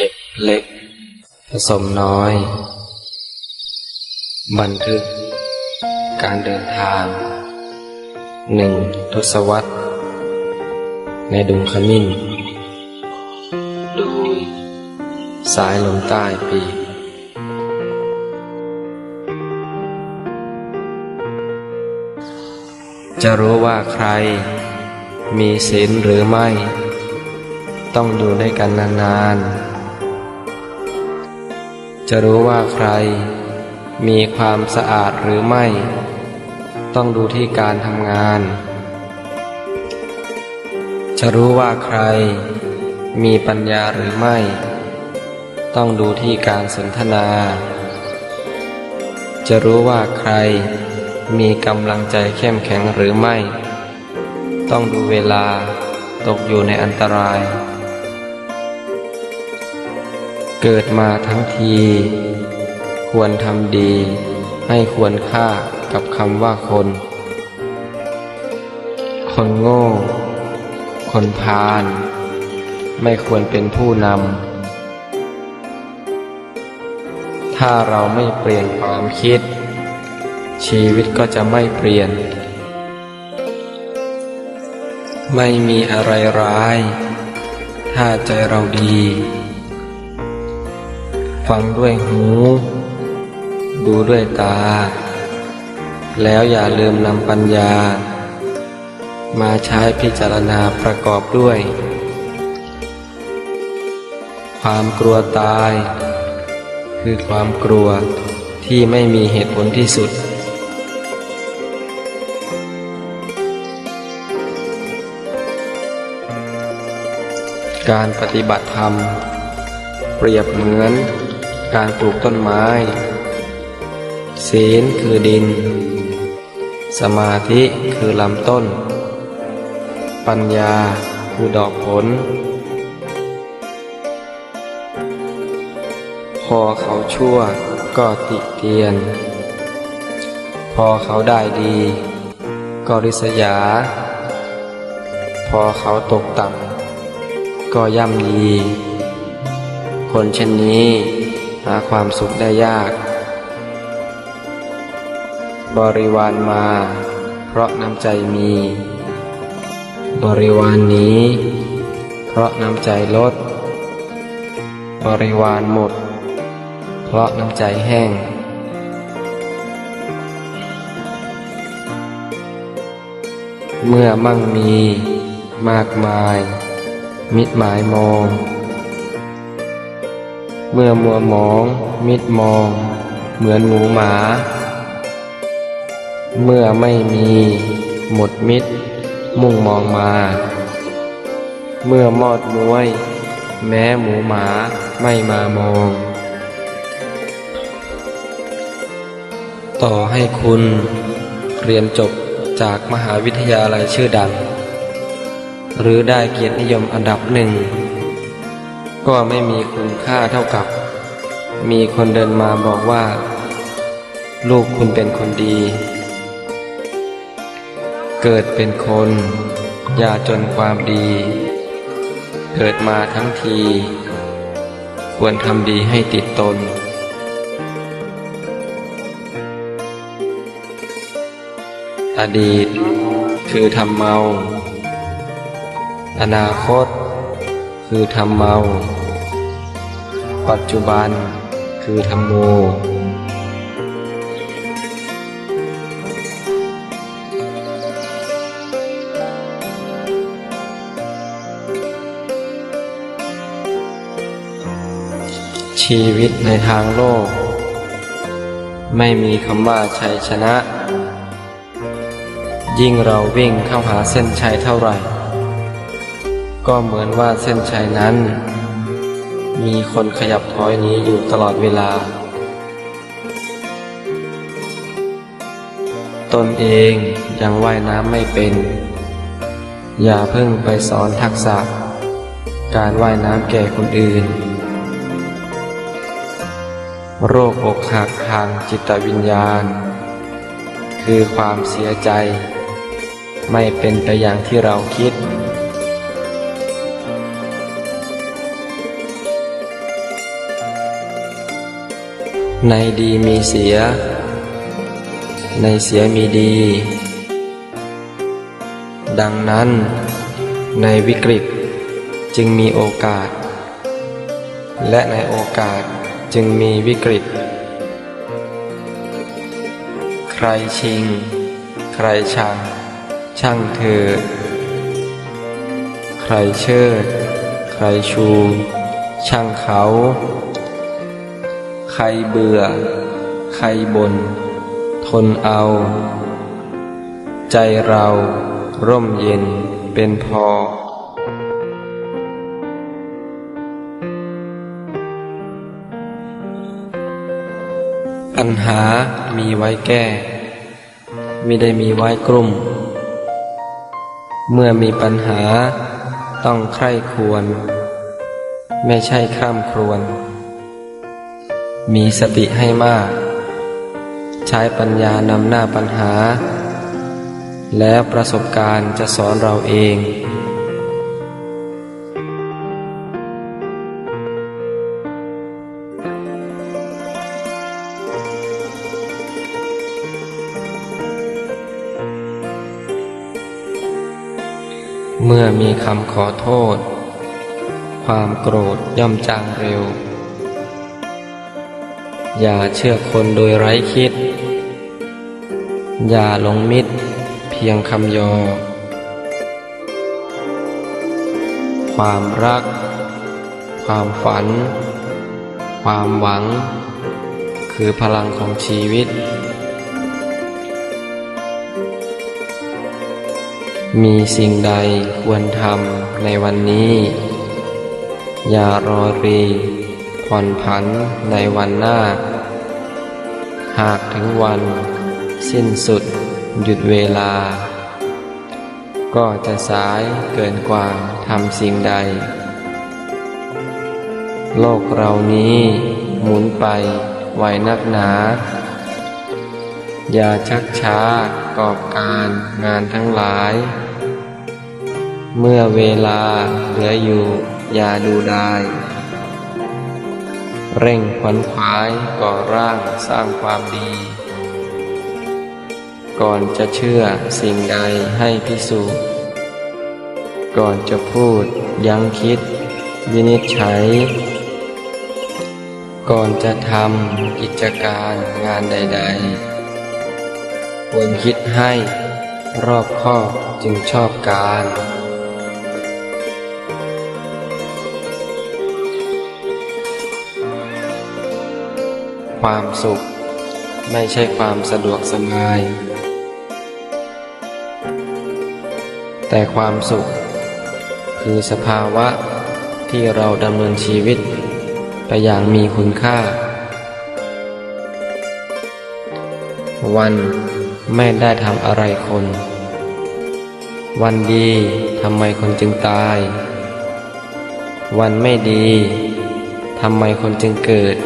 เก็บเล็ก ผสมน้อย บันทึก การเดินทางหนึ่งทศวรรษ ในดงขมิ้น โดย สายลมใต้ปีจะรู้ว่าใคร มีศีลหรือไม่ ต้องอยู่ด้วยกันนานๆ จะรู้ว่าใคร มีความสะอาดหรือไม่ ต้องดูที่การทำงาน จะรู้ว่าใคร มีปัญญาหรือไม่ ต้องดูที่การสนทนา จะรู้ว่าใคร มีกำลังใจเข้มแข็งหรือไม่ ต้องดูเวลาตกอยู่ในอันตราย เกิดมาทั้งที ควรทำดี ให้ควรค่ากับคำว่าคน คนโง่ คนพาลไม่ควรเป็นผู้นำ ถ้าเราไม่เปลี่ยนความคิด ชีวิตก็จะไม่เปลี่ยน ไม่มีอะไรร้าย ถ้าใจเราดี ฟังด้วยหู ดูด้วยตา แล้วอย่าลืมนำปัญญา มาใช้พิจารณาประกอบด้วย ความกลัวตาย คือความกลัวที่ไม่มีเหตุผลที่สุด การปฏิบัติธรรม เปรียบเหมือน การปลูกต้นไม้ ศีลคือดิน สมาธิคือลำต้น ปัญญาคือดอกผล พอเขาชั่วก็ติเตียน พอเขาได้ดี ก็ริษยา พอเขาตกต่ำก็ย่ำยี คนเช่นนี้ หาความสุขได้ยาก บริวารมา เพราะน้ำใจมี บริวารนนี้ เพราะน้ำใจลด บริวารหมด เพราะน้ำใจแห้งเมื่อมั่งมี มากมาย มิดหมายมอง เมื่อมัวมอง มิดมอง เหมือนหมูหมา เมื่อไม่มี หมดมิด มุ่งมองมา เมื่อมอดม้วย แม้หมูหมาไม่มามอง ต่อให้คุณ เรียนจบจากมหาวิทยาลัยชื่อดัง หรือได้เกียรตินิยมอันดับหนึ่ง ก็ไม่มีคุณค่าเท่ากับ มีคนเดินมาบอกว่า ลูกคุณเป็นคนดี เกิดเป็นคน อย่าจนความดี เกิดมาทั้งที ควรทำดีให้ติดตนอดีตคือทำเมา อนาคต คือทำเมา ปัจจุบันคือทำโม ชีวิตในทางโลก ไม่มีคำว่าชัยชนะ ยิ่งเราวิ่งเข้าหาเส้นชัยเท่าไหร่ ก็เหมือนว่าเส้นชัยนั้น มีคนขยับถอยนี้อยู่ตลอดเวลา ตนเองยังว่ายน้ำไม่เป็น อย่าเพิ่งไปสอนทักษะ การว่ายน้ำแก่คนอื่น โรคอกหักทางจิตวิญญาณ คือความเสียใจ ไม่เป็นไปอย่างที่เราคิด ในดีมีเสีย ในเสียมีดี ดังนั้นในวิกฤตจึงมีโอกาส และในโอกาสจึงมีวิกฤต ใครชิง ใครชัง ช่างเธอ ใครเชิด ใครชู ช่างเขา ครเบื่อ ใครบน่นทนเอา ใจเราร่มเย็นเป็นพอ ปัญหามีไว้แก้ ไม่ได้มีไว้กลุ่ม เมื่อมีปัญหาต้องใคร่ควร ไม่ใช่ข้ามครวน มีสติให้มาก ใช้ปัญญานำหน้าปัญหา แล้วประสบการณ์จะสอนเราเองเมื่อมีคำขอโทษ ความโกรธย่อมจางเร็ว อย่าเชื่อคนโดยไร้คิด อย่าหลงมิตร เพียงคำยอ ความรัก ความฝัน ความหวัง คือพลังของชีวิต มีสิ่งใดควรทำในวันนี้ อย่ารอรี ผ่อนผันในวันหน้า หากถึงวัน สิ้นสุด หยุดเวลา ก็จะสายเกินกว่าทำสิ่งใด โลกเรานี้หมุนไปไวนักหนา อย่าชักช้ากอบการงานทั้งหลาย เมื่อเวลาเหลืออยู่อย่าดูได้ เร่งขวนขวายก่อร่างสร้างความดี ก่อนจะเชื่อสิ่งใดให้พิสูจน์ ก่อนจะพูดยั้งคิด วินิจฉัย ก่อนจะทำกิจการงานใด ๆ ควรคิดให้รอบคอบจึงชอบการ ความสุข ไม่ใช่ความสะดวกสบาย แต่ความสุข คือสภาวะที่เราดำเนินชีวิต ไปอย่างมีคุณค่า วันไม่ได้ทำอะไรคน วันดีทำไมคนจึงตาย วันไม่ดีทำไมคนจึงเกิด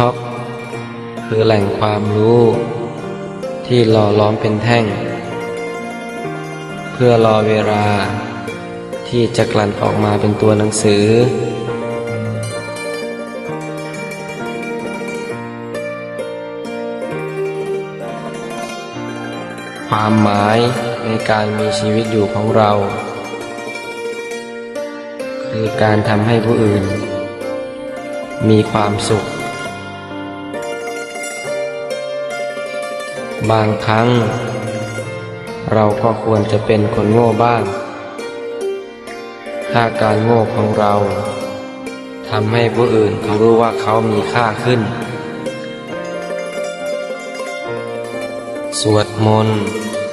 ช็อกคือแหล่งความรู้ ที่หล่อล้อมเป็นแท่ง เพื่อรอเวลา ที่จะกลั่นออกมาเป็นตัวหนังสือ ความหมายในการมีชีวิตอยู่ของเรา คือการทำให้ผู้อื่น มีความสุข บางครั้ง เราก็ควรจะเป็นคนโง่บ้าง ถ้าการโง่ของเราทำให้ผู้อื่นเขารู้ว่าเขามีค่าขึ้น สวดมนต์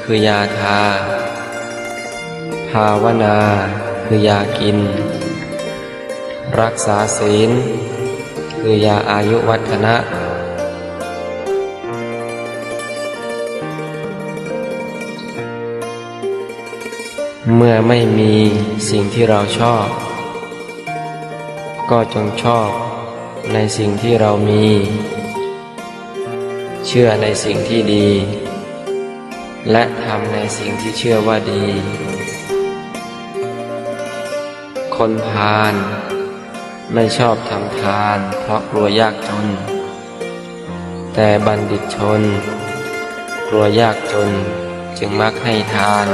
คือยาทา ภาวนาคือยากิน รักษาศีล คือยาอายุวัฒนะ เมื่อไม่มีสิ่งที่เราชอบ ก็จงชอบในสิ่งที่เรามี เชื่อในสิ่งที่ดี และทำในสิ่งที่เชื่อว่าดี คนพาลไม่ชอบทำทาน เพราะกลัวยากจน แต่บัณฑิตชน กลัวยากจนจึงมักให้ทาน